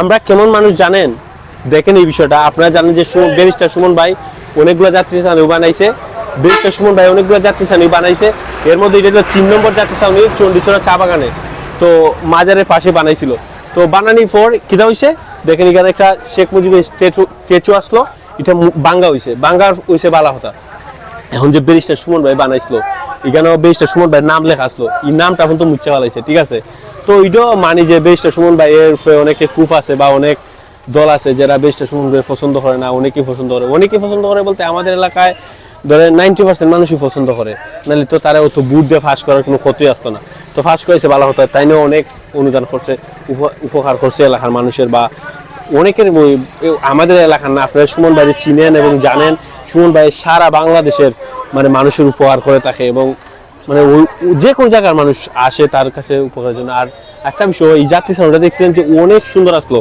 আমরা কেমন মানুষ জানেন? দেখেন এই বিষয়টা। আপনারা জানেন যে ব্যারিস্টার সুমন ভাই অনেকগুলো যাত্রী ছাউনি বানাইছে। ব্যারিস্টার সুমন ভাই অনেকগুলো যাত্রী ছাউনি বানাইছে। এর মধ্যে এটা হলো তিন নম্বর যাত্রী ছাউনি চণ্ডীচড়া চা বাগানে। তো মাজারের পাশে বানাইছিল। তো বানানির পর কিটা হইছে? দেখেন এখানে একটা শেখ মুজিবের স্ট্যাচু স্ট্যাচু আসলো। এটা বাঙ্গা হইছে। বাঙ্গার হইছে বালা হতা এখন যে ব্যারিস্টার সুমন ভাই বানাইছিল, এখানেও ব্যারিস্টার সুমন ভাই নাম লেখা আসলো। এই নামটা এখন তো মুচ্ছে ফেলাইছে, ঠিক আছে? তো ওইটাও মানি যে ব্যারিস্টার সুমন ভাই এর অনেকে কুফ আছে বা অনেক দল আছে যারা ব্যারিস্টার সুমন ভাই পছন্দ করে না, অনেকেই পছন্দ করে। অনেকেই পছন্দ করে বলতে আমাদের এলাকায় ধরে নাইনটি পার্সেন্ট মানুষই পছন্দ করে। নাহলে তো তারা অত বুট দিয়ে ফাঁস করার কোনো ক্ষতি আসতো না। তো ফাঁস করেছে ভালো হতো তাই নিয়ে অনেক অনুদান করছে উপ- উপকার করছে এলাকার মানুষের বা অনেকের আমাদের এলাকার না, আপনারা সুমন ভাই চিনেন এবং জানেন, সুমন ভাই সারা বাংলাদেশের মানে মানুষের উপহার করে থাকে এবং মানে যে কোনো জায়গার মানুষ আসে তার কাছে উপকারের জন্য। আর একটা বিষয়, এই যাত্রী সাউন্ডটা দেখছিলেন যে অনেক সুন্দর আসলো।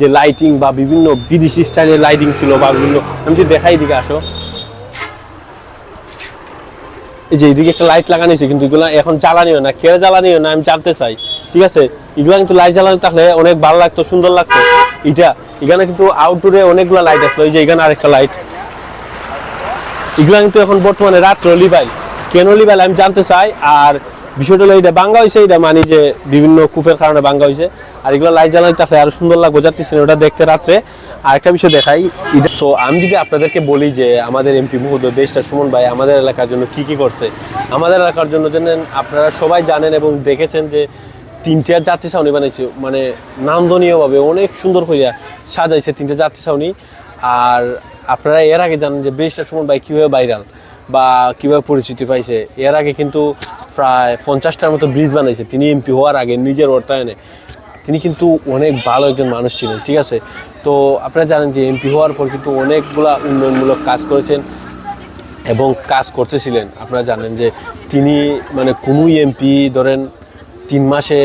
যে লাইটিং বা বিভিন্ন বিদেশি স্টাইলের লাইটিং ছিল বা বিভিন্ন, আমি যদি দেখাই দিকে আসো। এই যে এইদিকে একটা লাইট লাগানো হয়েছে, কিন্তু এগুলো এখন জ্বালানিও না। কে জ্বালানিও না, আমি জানতে চাই। ঠিক আছে? এগুলো কিন্তু লাইট জ্বালানো থাকলে অনেক ভালো লাগতো, সুন্দর লাগতো। এটা, এখানে কিন্তু আউটডোরে অনেকগুলো লাইট আসলো। এই যে এখানে আরেকটা লাইট এগুলো কিন্তু এখন বর্তমানে রাত্র লিবাই কেন লিবাইল আমি জানতে চাই, আর বিষয়টা হলো এটা বাঙ্গা হয়েছে এটা মানে যে বিভিন্ন কুফের কারণে বাঙ্গা হয়েছে আর এগুলো লাইট জ্বালানো থাকলে আরও সুন্দর লাগবে যাচ্ছে ওটা দেখতে রাত্রে। আর একটা বিষয় দেখাই সো আমি যদি আপনাদেরকে বলি যে আমাদের এমপি মহোদয়, দেশটা সুমন ভাই, আমাদের এলাকার জন্য কি কি করছে? আমাদের এলাকার জন্য জানেন, আপনারা সবাই জানেন এবং দেখেছেন যে তিনটে যাত্রী ছাউনি বানাইছে মানে নান্দনীয়ভাবে অনেক সুন্দর করিয়া সাজাইছে তিনটে যাত্রী ছাউনি আর আপনারা এর আগে জানেন যে বেশটা সুমন ভাই কীভাবে ভাইরাল বা কীভাবে পরিচিতি পাইছে, এর আগে কিন্তু প্রায় পঞ্চাশটার মতো ব্রিজ বানাইছে, তিনি এমপি হওয়ার আগে, নিজের অর্থায়নে তিনি কিন্তু অনেক ভালো একজন মানুষ ছিলেন, ঠিক আছে? তো আপনারা জানেন যে এমপি হওয়ার পর কিন্তু অনেকগুলা উন্নয়নমূলক কাজ করেছেন এবং কাজ করতেছিলেন। আপনারা জানেন যে তিনি মানে কোনো এমপি ধরেন তিন মাসে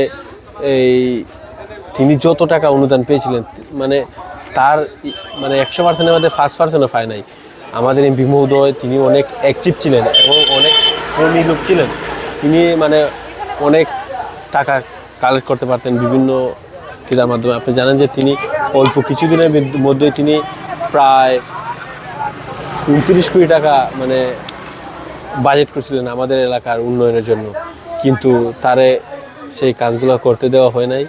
এই তিনি যত টাকা অনুদান পেয়েছিলেন মানে তার মানে একশো পার্সেন্টের মধ্যে ফার্স্ট পার্সেন্টও পায় নাই। আমাদের এমপি মহোদয় তিনি অনেক অ্যাক্টিভ ছিলেন এবং অনেক কর্মী লোক ছিলেন। তিনি মানে অনেক টাকা কালেক্ট করতে পারতেন বিভিন্ন ক্রীড়ার মাধ্যমে। আপনি জানেন যে তিনি অল্প কিছুদিনের মধ্য- মধ্যে তিনি প্রায় উনত্রিশ কোটি টাকা মানে বাজেট করেছিলেন আমাদের এলাকার উন্নয়নের জন্য। কিন্তু তারে সেই কাজগুলো করতে দেওয়া হয় নাই।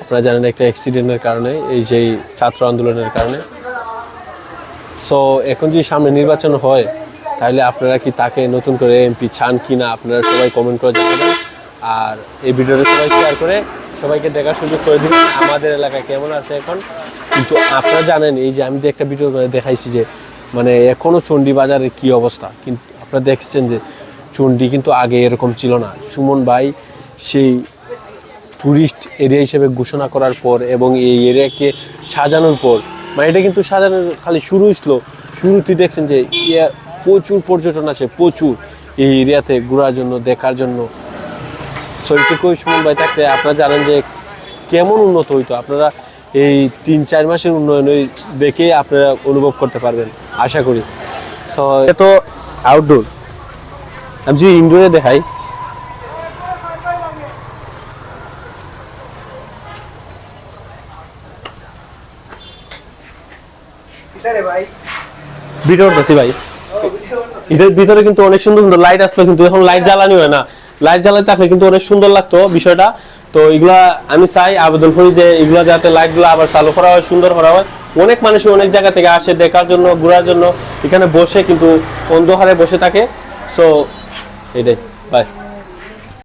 আপনারা জানেন একটা অ্যাক্সিডেন্টের কারণে, এই যে ছাত্র আন্দোলনের কারণে। সো এখন যদি সামনে নির্বাচন হয়, তাহলে আপনারা কি তাকে নতুন করে এমপি চান কি না আপনারা সবাই কমেন্ট করে জানাবেন। আর এই ভিডিওটা সবাই শেয়ার করে সবাইকে দেখার সুযোগ করে দিবেন। আমাদের এলাকায় কেমন আছে এখন? কিন্তু আপনারা জানেন, এই যে আমি যে একটা ভিডিও দেখাইছি যে মানে এখনও চণ্ডী বাজারের কি অবস্থা? কিন্তু আপনারা দেখছেন যে, চণ্ডী কিন্তু আগে এরকম ছিল না। সুমন ভাই সেই টুরিস্ট এরিয়া হিসেবে ঘোষণা করার পর এবং এই এরিয়াকে সাজানোর পর মানে এটা কিন্তু সাজানোর খালি শুরু হয়েছিল। শুরুতেই দেখছেন যে ইয়া প্রচুর পর্যটন আছে প্রচুর এই এরিয়াতে ঘোরার জন্য, দেখার জন্য। সৈটুকুই সুমন ভাই থাকতে আপনারা জানেন যে কেমন উন্নত হইতো। আপনারা এই তিন চার মাসের উন্নয়ন দেখে আপনারা অনুভব করতে পারবেন, আশা করি। তো আউটডোর আমি যদি ইনডোরে দেখাই ভিডিও করতেছি ভাই। এটার ভিতরে কিন্তু অনেক সুন্দর সুন্দর লাইট আসলো কিন্তু এখন লাইট জ্বালানি হয় না। লাইট জ্বালাতে থাকলে কিন্তু অনেক সুন্দর লাগতো বিষয়টা। তো এগুলা আমি চাই আবেদন করি যে এগুলা যাতে লাইটগুলো আবার চালু করা হয় সুন্দর করা হয়। অনেক মানুষ অনেক জায়গা থেকে আসে দেখার জন্য ঘোরার জন্য। এখানে বসে কিন্তু অন্ধকারে বসে থাকে। সো এটাই বাই